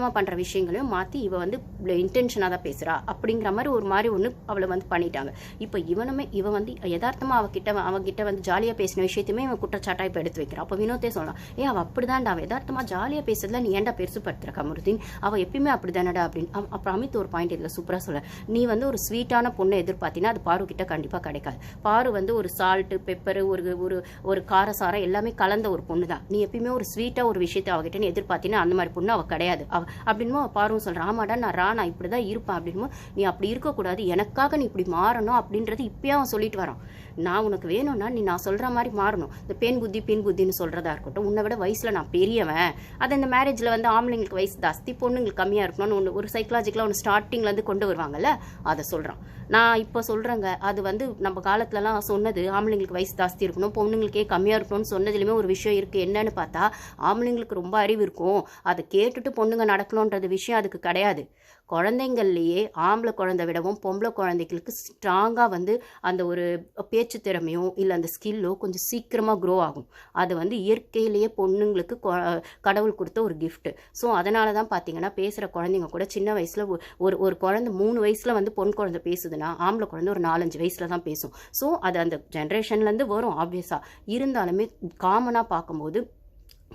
மொத்தமாக பண்ணுற விஷயங்களையும் மாற்றி இவ வந்து இன்டென்ஷனாக தான் பேசுகிறா அப்படிங்கிற மாதிரி ஒரு மாதிரி ஒன்று அவளை வந்து பண்ணிட்டாங்க. இப்போ இவனுமே இவன் வந்து யதார்த்தமாக அவகிட்ட அவகிட்ட வந்து ஜாலியாக பேசின விஷயத்தையுமே இவன் குற்றச்சாட்டாக இப்போ எடுத்து வைக்கிறான் அப்போ வினோத்தே சொல்லலாம் ஏ அவள் அப்படிதான்டா. அவள் யதார்த்தமாக ஜாலியாக பேசுறதுல நீ ஏன்டா பெருசுப்படுத்துற கமருதீன்? அவள் எப்பயுமே அப்படி தானடா அப்படின்னு அப்புறம் அமித் ஒரு பாயிண்ட் இதில் சூப்பராக சொல்ல நீ வந்து ஒரு ஸ்வீட்டான பொண்ணை எதிர்பார்த்தீங்கன்னா அது பாரு கிட்ட கண்டிப்பாக கிடைக்காது. பாரு வந்து ஒரு சால்ட்டு பெப்பரு ஒரு ஒரு ஒரு காரசாரம் எல்லாமே கலந்த ஒரு பொண்ணு தான் நீ எப்பயுமே ஒரு ஸ்வீட்டாக ஒரு விஷயத்தை அவகிட்ட நீ எதிர்பார்த்தீங்கன்னா அந்த மாதிரி பொண்ணு அவள் கிடையாது. அவ அப்படின்மோ அவ பாருவும் சொல்கிறான் ஆமாடா நான் ரா நான் இப்படி தான் இருப்பேன் அப்படின்மோ நீ அப்படி இருக்கக்கூடாது. எனக்காக நீ இப்படி மாறணும் அப்படின்றது இப்பயே அவன் சொல்லிட்டு வரான். நான் உனக்கு வேணும்னா நீ நான் சொல்கிற மாதிரி மாறணும். இந்த பெண் புத்தி பெண் புத்தின்னு சொல்கிறதா இருக்கட்டும் உன்னை விட வயசில் நான் பெரியவன். அது இந்த மேரேஜில் வந்து ஆம்பளைங்களுக்கு வயசு ஜாஸ்தி பொண்ணுங்களுக்கு கம்மியாக இருக்கணும்னு ஒன்று ஒரு சைக்கலாஜிக்கலாக ஒன்று ஸ்டார்டிங்லேருந்து கொண்டு வருவாங்கல்ல அதை சொல்கிறான் நான் இப்போ சொல்கிறேங்க அது வந்து நம்ம காலத்துலலாம் சொன்னது ஆம்பளைங்களுக்கு வயசு ஜாஸ்தி இருக்கணும் பொண்ணுங்களுக்கே கம்மியாக இருக்கணும்னு சொன்னதுலயுமே ஒரு விஷயம் இருக்குது என்னன்னு பார்த்தா ஆம்பளைங்களுக்கு ரொம்ப அறிவு இருக்கும். அதை கேட்டுட்டு பொண்ணுங்க நடக்கணுன்றது விஷயம் அதுக்கு கிடையாது. குழந்தைங்கள்லேயே ஆம்பளை குழந்தை விடவும் பொம்பளை குழந்தைகளுக்கு ஸ்ட்ராங்காக வந்து அந்த ஒரு பேச்சு திறமையோ இல்லை அந்த ஸ்கில்லோ கொஞ்சம் சீக்கிரமாக க்ரோ ஆகும். அது வந்து இயற்கையிலேயே பொண்ணுங்களுக்கு கொ- கடவுள் கொடுத்த ஒரு கிஃப்ட்டு ஸோ அதனால தான் பார்த்தீங்கன்னா பேசுகிற குழந்தைங்க கூட சின்ன வயசில் ஒரு ஒரு குழந்தை மூணு வயசில் வந்து பொன் குழந்தை பேசுதுன்னா ஆம்பளை குழந்தை ஒரு நாலஞ்சு வயசில் தான் பேசும். ஸோ அது அந்த ஜென்ரேஷன்லேருந்து வரும் ஆப்வியஸாக இருந்தாலுமே காமனாக பார்க்கும்போது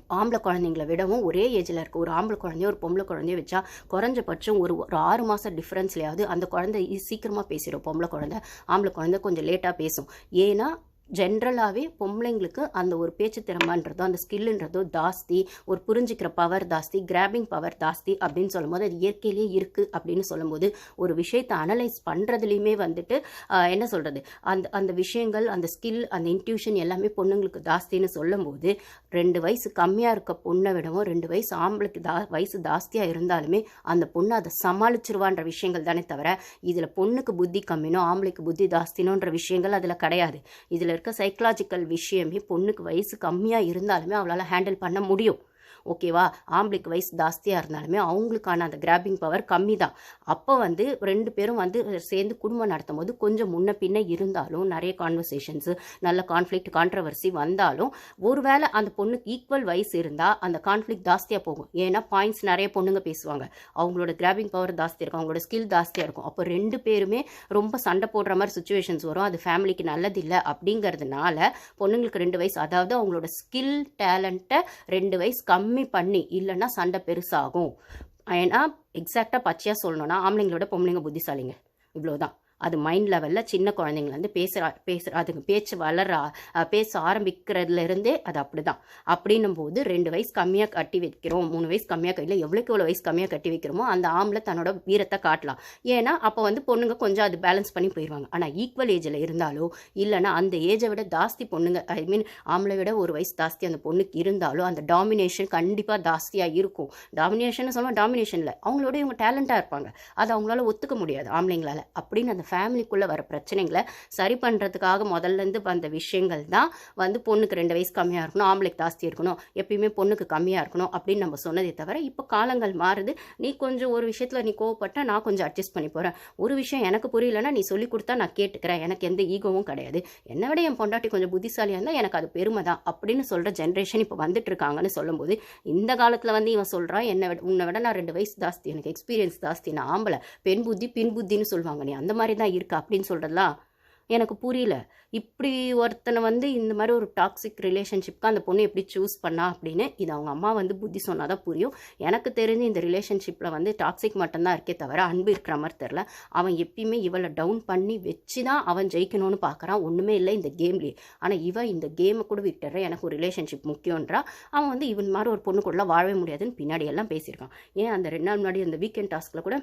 ஆம்பளை குழந்தைங்களை விடவும் ஒரே ஏஜில் இருக்க ஒரு ஆம்பளை குழந்தைய ஒரு பொம்பளை குழந்தைய வச்சா குறைஞ்சபட்சம் ஒரு ஒரு ஆறு மாதம் டிஃப்ரென்ஸ்லையாவது அந்த குழந்தை சீக்கிரமாக பேசிடும். பொம்பளை குழந்தை ஆம்பளை குழந்தை கொஞ்சம் லேட்டாக பேசும். ஏன்னா ஜென்ரலாகவே பொம்பளைங்களுக்கு அந்த ஒரு பேச்சு திறமைன்றதோ அந்த ஸ்கில்லுன்றதோ ஜாஸ்தி ஒரு புரிஞ்சுக்கிற பவர் ஜாஸ்தி கிராபிங் பவர் ஜாஸ்தி அப்படின்னு சொல்லும்போது அது இயற்கையிலேயே இருக்குது அப்படின்னு சொல்லும்போது ஒரு விஷயத்தை அனலைஸ் பண்ணுறதுலையுமே வந்துட்டு என்ன சொல்கிறது அந்த அந்த விஷயங்கள் அந்த ஸ்கில் அந்த இன்ட்யூஷன் எல்லாமே பொண்ணுங்களுக்கு ஜாஸ்தின்னு சொல்லும்போது ரெண்டு வயசு கம்மியாக இருக்க பொண்ணை விடவும் ரெண்டு வயசு ஆம்பளைக்கு தா வயசு ஜாஸ்தியாக இருந்தாலுமே அந்த பொண்ணு அதை சமாளிச்சிருவான்ற விஷயங்கள் தானே தவிர இதில் பொண்ணுக்கு புத்தி கம்மினோ ஆம்பளைக்கு புத்தி ஜாஸ்தினோன்ற விஷயங்கள் அதில் கிடையாது. இதில் இருக்க சைக்கலாஜிக்கல் விஷயமே பொண்ணுக்கு வயசு கம்மியாக இருந்தாலுமே அவளால் ஹேண்டில் பண்ண முடியும். ஓகேவா? ஆம்பளைக்கு வயசு ஜாஸ்தியாக இருந்தாலுமே அவங்களுக்கான அந்த கிராபிங் பவர் கம்மி தான் அப்போ வந்து ரெண்டு பேரும் வந்து சேர்ந்து குடும்பம் நடத்தும் போது கொஞ்சம் முன்ன பின்ன இருந்தாலும் நிறைய கான்வர்சேஷன்ஸு நல்ல கான்ஃப்ளிக்ட் கான்ட்ரவர்சி வந்தாலும் ஒருவேளை அந்த பொண்ணுக்கு ஈக்குவல் வயசு இருந்தால் அந்த கான்ஃப்ளிக் ஜாஸ்தியாக போகும். ஏன்னா பாயிண்ட்ஸ் நிறைய பொண்ணுங்க பேசுவாங்க. அவங்களோட கிராபிங் பவர் ஜாஸ்தி இருக்கும். அவங்களோட ஸ்கில் ஜாஸ்தியாக இருக்கும். அப்போ ரெண்டு பேருமே ரொம்ப சண்டை போடுற மாதிரி சுச்சுவேஷன்ஸ் வரும். அது ஃபேமிலிக்கு நல்லதில்லை அப்படிங்கிறதுனால பொண்ணுங்களுக்கு ரெண்டு வயசு அதாவது அவங்களோட ஸ்கில் டேலண்ட்டை ரெண்டு வயசு கம்மி கம்மி பண்ணி இல்லைன்னா சண்டை பெருசாகும். ஏன்னா எக்ஸாக்டாக பச்சையாக சொல்லணும்னா ஆம்பளைங்களோட பொம்பளைங்க புத்திசாலிங்க. இவ்வளோதான் அது மைண்ட் லெவலில் சின்ன குழந்தைங்கலேருந்து பேசுகிற பேசுகிற அதுக்கு பேச்சு வளர பேச ஆரம்பிக்கிறதுல இருந்தே அது அப்படி தான் அப்படின்னும் போது ரெண்டு வயசு கம்மியாக கட்டி வைக்கிறோம் மூணு வயசு கம்மியாக இல்லை எவ்வளோக்கு எவ்வளோ வயசு கம்மியாக கட்டி வைக்கிறோமோ அந்த ஆம்பளை தன்னோட வீரத்தை காட்டலாம். ஏன்னா அப்போ வந்து பொண்ணுங்க கொஞ்சம் அது பேலன்ஸ் பண்ணி போயிடுவாங்க ஆனால் ஈக்குவல் ஏஜில் இருந்தாலோ இல்லைனா அந்த ஏஜை விட ஜாஸ்தி பொண்ணுங்க ஐ மீன் ஆம்பளை விட ஒரு வயசு ஜாஸ்தி அந்த பொண்ணுக்கு இருந்தாலோ அந்த டாமினேஷன் கண்டிப்பாக ஜாஸ்தியாக இருக்கும். டாமினேஷன் சொல்லுவோம் டாமினேஷன் இல்லை அவங்களோட இவங்க டேலண்ட்டாக இருப்பாங்க. அது அவங்களால ஒத்துக்க முடியாது ஆம்பளைங்களால். அப்படின்னு அந்த ஃபேமிலிக்குள்ளே வர பிரச்சனைகளை சரி பண்ணுறதுக்காக முதல்லேருந்து வந்த விஷயங்கள் தான் வந்து பொண்ணுக்கு ரெண்டு வயசு கம்மியாக இருக்கணும் ஆம்பளைக்கு ஜாஸ்தி இருக்கணும் எப்பயுமே பொண்ணுக்கு கம்மியாக இருக்கணும் அப்படின்னு நம்ம சொன்னதே தவிர இப்போ காலங்கள் மாறுது. நீ கொஞ்சம் ஒரு விஷயத்தில் நீ கோவப்பட்டா நான் கொஞ்சம் அட்ஜஸ்ட் பண்ணி போகிறேன் ஒரு விஷயம் எனக்கு புரியலன்னா நீ சொல்லி கொடுத்தா நான் கேட்டுக்கிறேன். எனக்கு எந்த ஈகோவும் கிடையாது. என்னை விட என் பொண்டாட்டி கொஞ்சம் புத்திசாலியாக இருந்தால் எனக்கு அது பெருமை தான் அப்படின்னு சொல்கிற ஜென்ரேஷன் இப்போ வந்துட்டு இருக்காங்கன்னு சொல்லும்போது இந்த காலத்தில் வந்து இவன் சொல்கிறான் என்னை விட உன்னை விட நான் ரெண்டு வயசு ஜாஸ்தி எனக்கு எக்ஸ்பீரியன்ஸ் ஜாஸ்தி நான் ஆம்பளை பெண் புத்தி பின் புத்தின்னு சொல்லுவாங்க. நீ அந்த மாதிரி தான் இருக்கா அப்படின்னு சொல்கிறதுலாம் எனக்கு புரியல. இப்படி ஒருத்தனை வந்து இந்த மாதிரி ஒரு டாக்ஸிக் ரிலேஷன்ஷிப்க்கு அந்த பொண்ணு எப்படி சூஸ் பண்ணா அப்படின்னு இது அவங்க அம்மா வந்து புத்தி சொன்னால் தான் புரியும். எனக்கு தெரிஞ்சு இந்த ரிலேஷன்ஷிப்பில் வந்து டாக்ஸிக் மட்டும்தான் இருக்கே தவிர அன்பு இருக்கிற மாதிரி தெரில அவன் எப்பயுமே இவளை டவுன் பண்ணி வச்சு தான் அவன் ஜெயிக்கணும்னு பார்க்குறான் ஒன்றுமே இல்லை இந்த கேம்லேயே ஆனால் இவன் இந்த கேமை கூட விட்டுற எனக்கு ஒரு ரிலேஷன்ஷிப் முக்கியன்றா அவன் வந்து இவன் மாதிரி ஒரு பொண்ணு கூட வாழவே முடியாதுன்னு பின்னாடி எல்லாம் பேசியிருக்கான். ஏன் அந்த ரெண்டு நாள் முன்னாடி அந்த வீக்கெண்ட் டாஸ்கில் கூட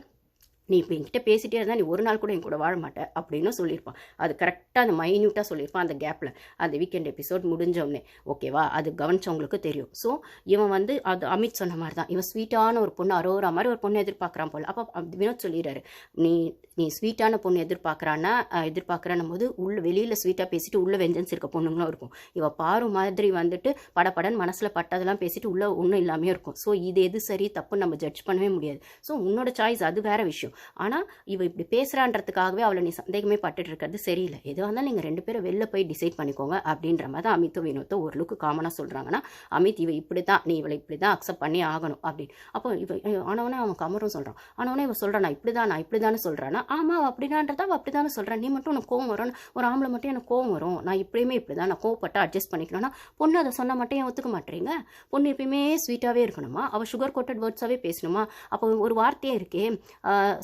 நீ இப்போ என்கிட்ட பேசிட்டே இருந்தால் நீ ஒரு நாள் கூட என் கூட வாழ மாட்டேன் அப்படின்னு சொல்லியிருப்பான். அது கரெக்டாக அந்த மைன்யூட்டாக சொல்லியிருப்பான் அந்த கேப்பில் அந்த வீக்கெண்ட் எபிசோட் முடிஞ்சோடனே ஓகேவா அது கவனிச்சவங்களுக்கு தெரியும். ஸோ இவன் வந்து அது அமித் சொன்ன மாதிரி தான் இவன் ஸ்வீட்டான ஒரு பொண்ணு அரோரா மாதிரி ஒரு பொண்ணு எதிர்பார்க்குறான் போல். அப்போ வினோத் சொல்லிடுறாரு. நீ நீ ஸ்வீட்டான பொண்ணு எதிர்பார்க்குறான்னா எதிர்பார்க்குறான் போது உள்ள வெளியில் ஸ்வீட்டாக பேசிட்டு உள்ள வெஞ்சன்ஸ் இருக்க பொண்ணுங்களும் இருக்கும். இவன் பாரு மாதிரி வந்துட்டு படபடன் மனசில் பட்டதெல்லாம் பேசிட்டு உள்ள ஒன்றும் இல்லாமே இருக்கும். ஸோ இது எது சரி தப்பு நம்ம ஜட்ஜ் பண்ணவே முடியாது. ஸோ உன்னோட சாய்ஸ் அது வேறு விஷயம். ஆனால் இவ இப்படி பேசுகிறான்றதுக்காகவே அவளை நீ சந்தேகமே பட்டுட்டு இருக்கிறது சரியில்லை. எதுவாக இருந்தாலும் நீங்கள் ரெண்டு பேரும் வெளில போய் டிசைட் பண்ணிக்கோங்க அப்படின்ற மாதிரி தான் அமித்தும் ஒரு ஓரளவுக்கு காமனாக சொல்கிறாங்கன்னா அமித் இவ இப்படி தான் நீ இவளை இப்படி தான் அக்செப்ட் பண்ணி ஆகணும் அப்படின்னு. அப்போ இவ ஆனவனே அவன் கமரும் சொல்கிறான் ஆனவனே இவன் சொல்கிறான் நான் இப்படி தான் நான் இப்படி தானே சொல்கிறானா ஆமாம் அவள் அப்படிதான்றதா அவள் அப்படி தானே சொல்கிறான் நீ மட்டும் உனக்கு கோவம் வரும்னு ஒரு ஆம்பளை மட்டும் எனக்கு கோவம் வரும். நான் இப்படியுமே இப்படி தான் நான் கோவப்பட்டு அட்ஜஸ்ட் பண்ணிக்கணும்னா பொண்ணு அதை சொன்னால் மட்டும் ஏன் ஒத்துக்க மாட்டேறீங்க? பொண்ணு எப்பயுமே ஸ்வீட்டாகவே இருக்கணுமா? அவள் சுகர் கோட்டட் வேர்ட்ஸாகவே பேசணுமா? அப்போ ஒரு வார்த்தையே இருக்கே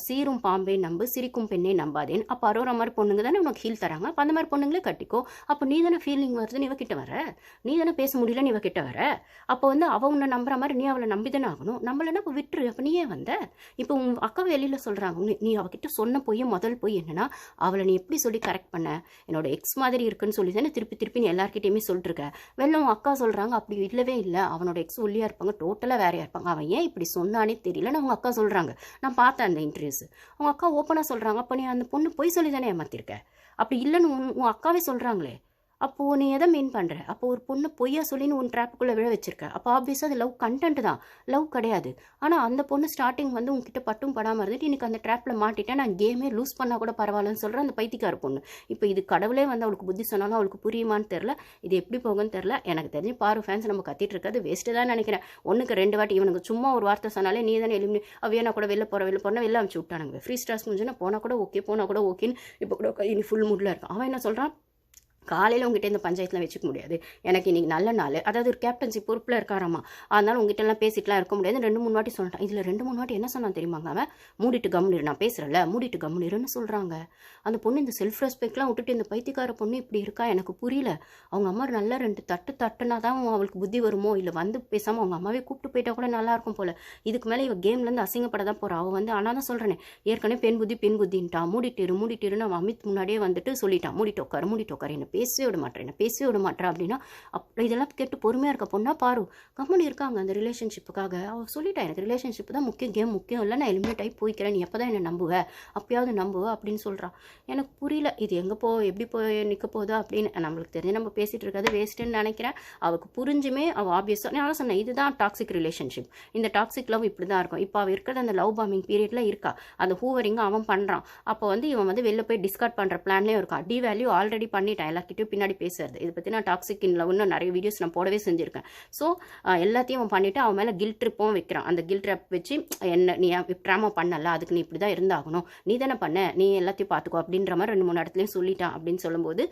சீரும் பாம்பே நம்பு சிரிக்கும் பெண்ணே நம்பாதேன். அப்போ அரோரா மாதிரி பொண்ணுங்க தானே உனக்கு ஹீல் தராங்க? அப்போ அந்த மாதிரி பொண்ணுங்களே கட்டிக்கோ. அப்போ நீ தானே ஃபீலிங் வருதுன்னு இவ கிட்ட வர? நீ தானே பேச முடியலன்னு இவ கிட்ட வர? அப்போ வந்து அவ உன்னை நம்புற மாதிரி நீ அவளை நம்பி தானே ஆகணும் நம்மளன்னா இப்போ விட்டுரு? அப்போ நீ ஏன் வந்த? இப்போ உன் அக்கா வெளியில் சொல்கிறாங்க நீ அவகிட்ட சொன்ன பொய் முதல் பொய் என்னன்னா அவளை நீ எப்படி சொல்லி கரெக்ட் பண்ண? என்னோட எக்ஸ் மாதிரி இருக்குன்னு சொல்லி தானே திருப்பி திருப்பி நீ எல்லாருக்கிட்டையுமே சொல்லிட்டு இருக்க வெள்ளம் உன் அக்கா சொல்கிறாங்க அப்படி இல்லவே இல்லை. அவனோட எக்ஸ் ஒல்லியாக இருப்பாங்க. டோட்டலாக வேறையாக இருப்பாங்க. அவன் ஏன் இப்படி சொன்னானே தெரியலை நான் உங்கள் அக்கா சொல்கிறாங்க நான் பார்த்தேன் அந்த இன்டர்வியூஸ் அவங்க அக்கா ஓப்பனாக சொல்கிறாங்க அப்போ நீ அந்த பொண்ணு பொய் சொல்லி தானே ஏமாத்திருக்க? அப்படி இல்லைன்னு உன் உன் அக்காவே சொல்கிறாங்களே அப்போது நீ எதை மீன் பண்ணுற அப்போ ஒரு பொண்ணு பொய்யா சொல்லின்னு உன் ட்ராப்புக்குள்ளே விழ வச்சிருக்க. அப்போ ஆப்வியஸாக அது லவ் கண்டென்ட் தான். லவ் கிடையாது. ஆனால் அந்த பொண்ணு ஸ்டார்டிங் வந்து உங்ககிட்ட பட்டும் படாமல் இருந்துட்டு இன்றைக்கி அந்த ட்ராப்பில் மாட்டிட்டேன் நான் கேமே லூஸ் பண்ணால் கூட பரவாயில்லன்னு சொல்கிறேன் அந்த பைத்தியக்கார பொண்ணு. இப்போ இது கடவுளே வந்து அவளுக்கு புத்தி சொன்னாலும் அவளுக்கு புரியுமான்னு தெரில இது எப்படி போகும்னு தெரில எனக்கு தெரிஞ்சு பாரு ஃபேன்ஸ் நம்ம கத்திட்டு இருக்காது வேஸ்ட்டு தான் நினைக்கிறேன். ஒன்றுக்கு ரெண்டு வாட்டி இவனுக்கு சும்மா ஒரு வார்த்தை சொன்னாலே நீ தானே எலிமினி அவையா கூட வெளில போகிற வெளில போனால் வெளில அனுப்பிச்சு விட்டானுங்க. ஃப்ரீ ஸ்டார்ஸ் முடிஞ்சுன்னா போனால் கூட ஓகே போனால் கூட ஓகேன்னு இப்போ கூட இனி ஃபுல் மூடில் இருக்கும் அவன் என்ன சொல்கிறான் காலையில் உங்ககிட்ட இந்த பஞ்சாயத்தில் வச்சுக்க முடியாது. எனக்கு இன்னைக்கு நல்ல நாள். அதாவது ஒரு கேப்டன்சி பொறுப்பில் இருக்காராமா? அதனால உங்ககிட்ட எல்லாம் பேசிட்டுலாம் இருக்க முடியாது. ரெண்டு மூணு வாட்டி சொல்லிட்டான். இதில் ரெண்டு மூணு வாட்டி என்ன சொன்னான் தெரியுமாங்க அவன்? மூடிட்டு கம்முனிரு நான் பேசுகிறேன்ல மூடிட்டு கம்முனிருன்னு சொல்கிறாங்க அந்த பொண்ணு இந்த செல்ஃப் ரெஸ்பெக்ட்லாம் விட்டுட்டு இந்த பைத்தியக்கார பொண்ணு இப்படி இருக்கா? எனக்கு புரியல. அவங்க அம்மா நல்லா ரெண்டு தட்டு தட்டுனா தான் அவளுக்கு புத்தி வருமோ? இல்லை வந்து பேசாமல் அவங்க அம்மாவே கூப்பிட்டு போயிட்டா கூட நல்லா இருக்கும் போல. இதுக்கு மேலே இவ கேம்லேருந்து அசிங்கப்பட தான் போகிறா அவள் வந்து ஆனால் தான் சொல்கிறேனே ஏற்கனவே பெண் புத்தி பெண் புத்தின்ட்டான் மூடிட்டிரு மூடிட்டிருன்னு அவன் அமித் முன்னாடியே வந்துட்டு சொல்லிட்டான். மூடிட்டு உட்காரு மூடிட்டு உட்காரு என்ன பேசவே விட மாட்டேன். என்ன பேசவே விட மாட்டேன் அப்படின்னா அப் இதெல்லாம் கேட்டு பொறுமையாக இருக்க பொண்ணா பாரு. கம்பெனி இருக்காங்க அந்த ரிலேஷன்ஷிப்புக்காக அவள் சொல்லிட்டா எனக்கு ரிலேஷன்ஷிப் தான் முக்கியம் கேம் முக்கியம் இல்லை நான் எலிமினேட் ஆகி போய்க்கிறேன். நீ எப்போ தான் என்னை நம்புவேன் அப்பயாவது நம்புவ அப்படின்னு சொல்கிறான் எனக்கு புரியல இது எங்கே போ எப்படி போய் நிற்க போதோ அப்படின்னு. நம்மளுக்கு தெரிஞ்சு நம்ம பேசிகிட்டு இருக்கிறது வேஸ்ட்டுன்னு நினைக்கிறேன். அவளுக்கு புரிஞ்சுமே அவள் ஆப்வியஸாக நான் சொன்னேன் இதுதான் டாக்ஸிக் ரிலேஷன்ஷிப் இந்த டாக்ஸிக் லவ் இப்படி தான் இருக்கும். இப்போ அவள் இருக்கிற அந்த லவ் பாம்பிங் பீரியடில் இருக்கா. அந்த ஹூவரிங்க அவன் பண்ணுறான் அப்போ வந்து இவன் வந்து வெளில போய் டிஸ்கார்ட் பண்ணுற பிளான்லேயும் இருக்கான் டி வேல்யூ ஆல்ரெடி பண்ணிட்டான். எல்லாக்கிட்டையும் பின்னாடி பேசுறது. இதை பற்றி நான் டாக்ஸிக் இன் லவ்னு நிறைய வீடியோஸ் நான் போடவே செஞ்சுருக்கேன். ஸோ எல்லாத்தையும் அவன் பண்ணிவிட்டு அவன் மேலே கில் ட்ரிப்பும் வைக்கிறான். அந்த கில் ட்ரிப் வச்சு என்ன நீ ட்ராமா பண்ணல? அதுக்கு நீ இப்படி தான் இருந்தாகணும். நீ தானே பண்ண. நீ எல்லாத்தையும் பார்த்துக்கோ. அப்படின்ற மாதிரி ரெண்டு மூணு இடத்துலையும் சொல்லிட்டான் அப்படின்னு சொல்லும்போது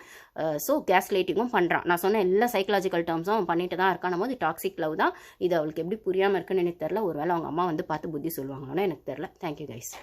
ஸோ கேஸ் லைட்டிங்கும் பண்ணுறான் நான் சொன்ன எல்லா சைக்கலாஜிக்கல் டேர்ம்ஸும் அவன் பண்ணிட்டு தான் இருக்கான். போது டாக்ஸிக் லவ் தான். இது அவளுக்கு எப்படி புரியாமல் இருக்குன்னு எனக்கு தெரில ஒருவேளை அவங்க அம்மா வந்து பார்த்து புத்தி சொல்லுவாங்கன்னு எனக்கு தெரில தேங்க்யூ கைஸ்